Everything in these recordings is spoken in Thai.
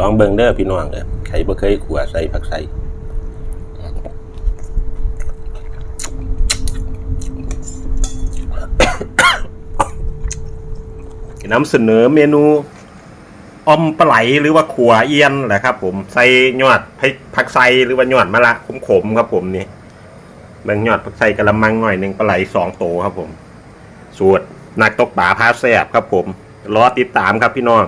ลองเบิ่งเด้อพี่น้องเด้อใครบ่เคยขัวใส่ผักใส่นำเสนอเมนูอมปลาไหลหรือว่าขัวเอียนแหละครับ ผมใส่ยอดผักไซหรือว่ายอดมะละขมๆครับ ผมนี่เบิ่งยอดผักไซกระมังหน่อยหนึ่งปลาไหลสองโตครับ ผมสูตรนักตกป่าพาแซบครับ ผมรอติดตามครับพี่น้อง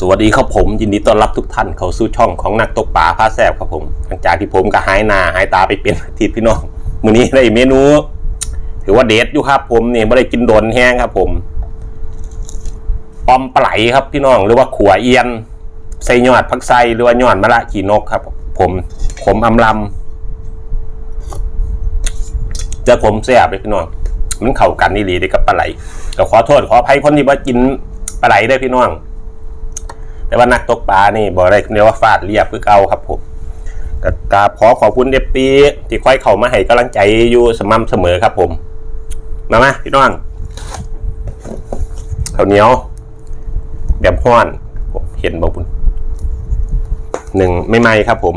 สวัสดีครับผมยินดีต้อนรับทุกท่านเข้าสู่ช่องของนักตกป่าพาแซบครับผม หลังจากที่ผมก็หายหนาหายตาไปเป็นอาทิตย์พี่น้องมื้อนี้ได้เมนู ถือว่าเด็ดอยู่ครับผมนี่ไม่ได้กินโดนแห้งครับผมปอมปลาไหลครับพี่น้องหรือว่าขัวเอียนใส่ยอดพักไซหรือว่ายอดมะละขี่นกครับ ผมผมอำลำจอผมแซ่บเลยพี่น้องมันเข้ากันนี่ดีเลยกับปลาไหลก็ขอโทษขออภัยคนที่ว่ากินปลาไหลได้พี่น้อง แต่ว่านักตกปลานี่บอกได้เรียกว่าฟาดเรียบคือเก่าครับผมกกราบขอขอบคุณเดบปีที่ค่อยเข้ามาให้กำลังใจอยู่สม่ำเสมอครับผมมามาพี่น้องข้าวเหนียวแบบห้อนผมเห็นบอกคุณหนึ่งไม่ไหมครับผม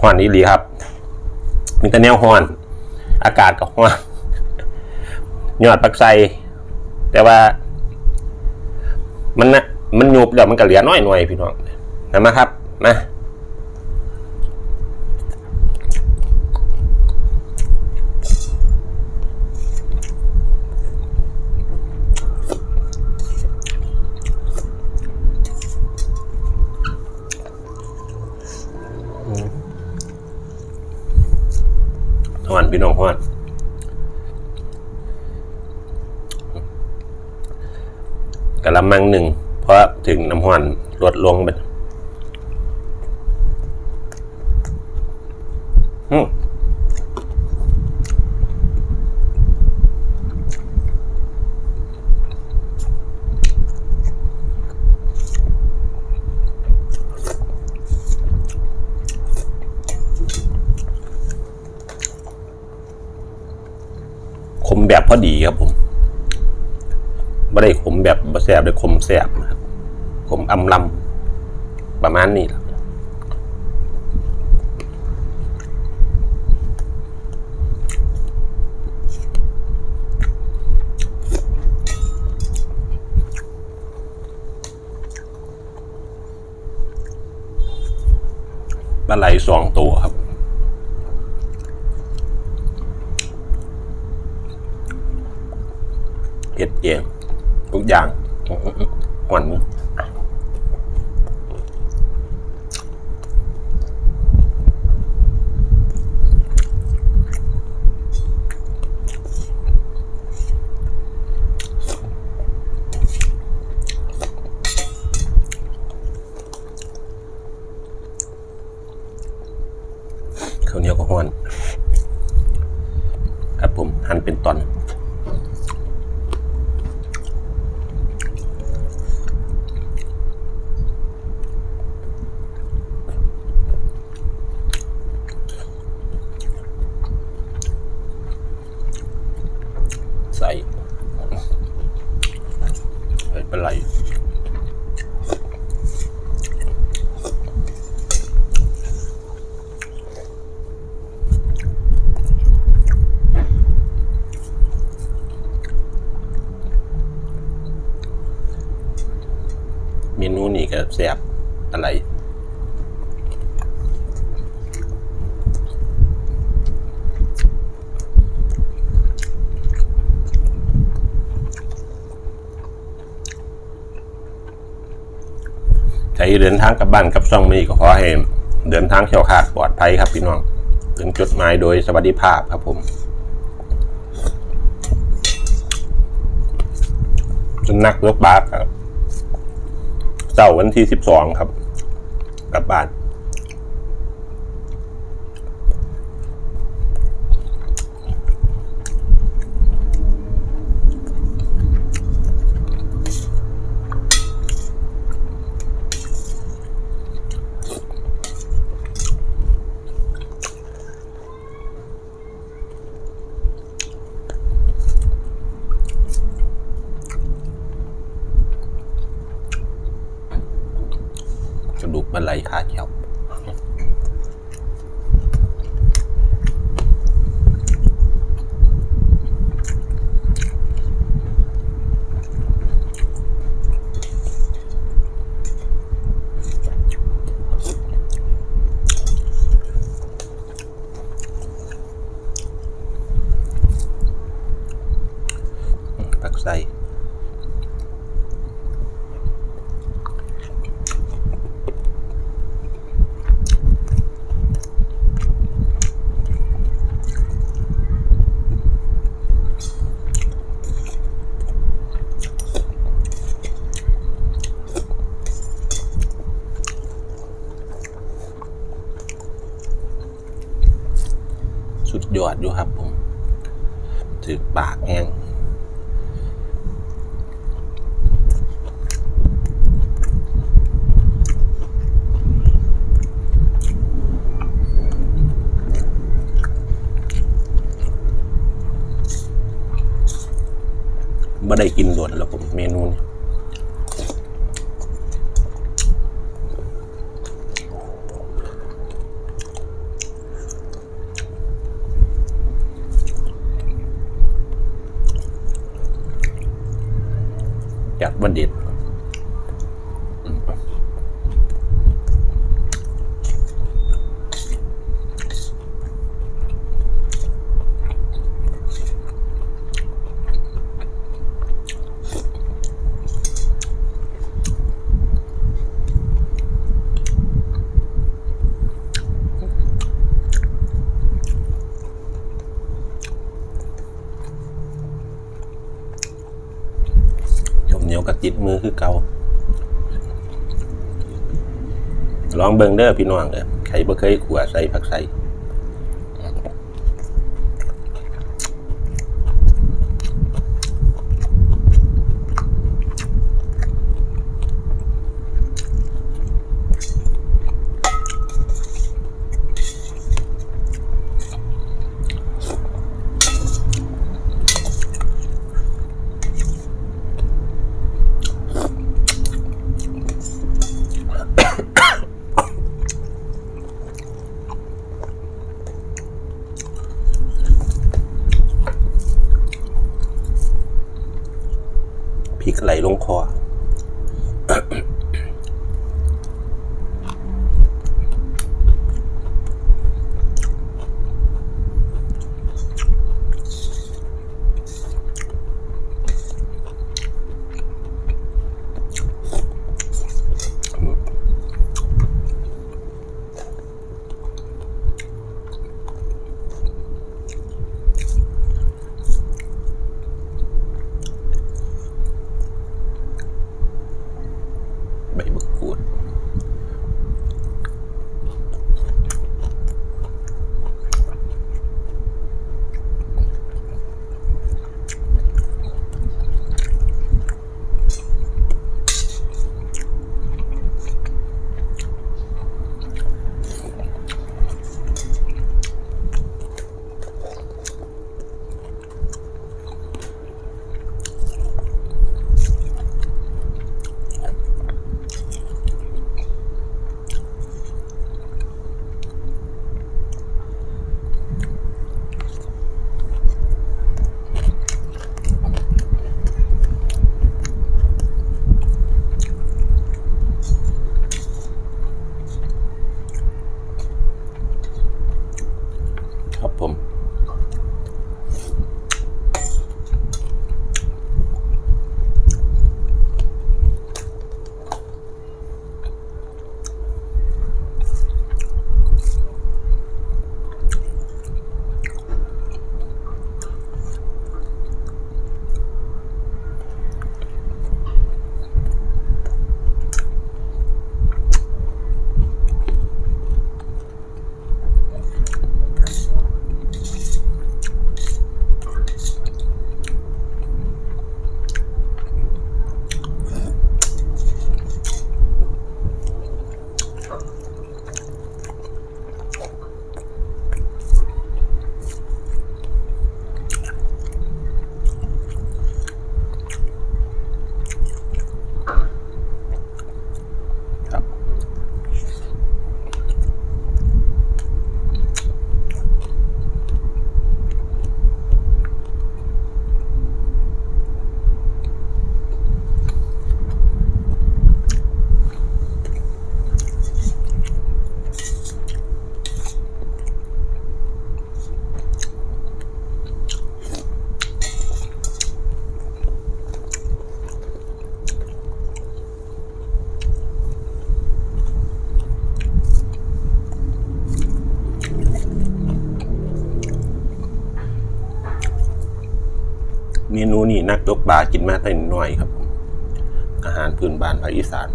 ห้อนนี้ดีครับ มีแต่แนวห้อน อากาศก็ห้อนยอดปักไซแต่ว่า มันนะ มันยุบเดี๋ยวมันก็เหลือน้อยหน่อยพี่น้องนะมาครับมาหอนพี่น้องหอนกะละมังหนึ่ง เพราะถึงน้ำหอนลดลงไปมขมแบบพอดีครับผมไม่ได้ขมแบบแสบได้ขมแสบนะครับ อำลำประมาณนี้ครับปลาไหลสองตัวครับ เห็ดเองทุกอย่างหวาน หนียวก็ห้อนครับผมหั่นเป็นตอนใส่ไม่ป็นไรเมนูนี้ก็แซ่บอะไร ใช้เดินทางกลับบ้านกับซ่องมีก็ขอให้เดินทางเขียวขาดปลอดภัยครับพี่น้อง ถึงจุดหมายโดยสวัสดิภาพครับผมจนนักรบบาสครับเสาร์วันที่สิบสองครับ กลับบ้าน ดูก มันไหลขาแก้วตักใส่ สุด ยอดอยู่ครับผมถือปากแห้งไม่ได้กินโดนแล้วผมเมนูนี้ จัดวัน มเหนียวกับติดมือคือเกาลองเบิงเด้อพี่น้องเด้อใครบ่เคยขัวใส่ผักใส่ พริกไหลลงคอ นูนี่นักยกปลากินมาแต่น้อยครับ อาหารพื้นบ้านภาคอีสาน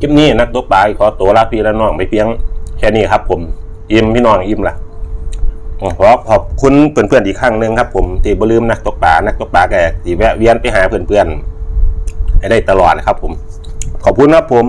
คลิปนี้นักตกปลาขอตัวลาพี่และน้องไปเพียงแค่นี้ครับ ผมอิ่มพี่น้องอิ่มละขอขอบคุณเพื่อนๆอีกครั้งหนึ่งครับ ผมที่บ่ลืมนักตกปลานักตกปลาแกที่แวะเวียนไปหาเพื่อนๆให้ได้ตลอดนะครับ ผม ขอบคุณครับผม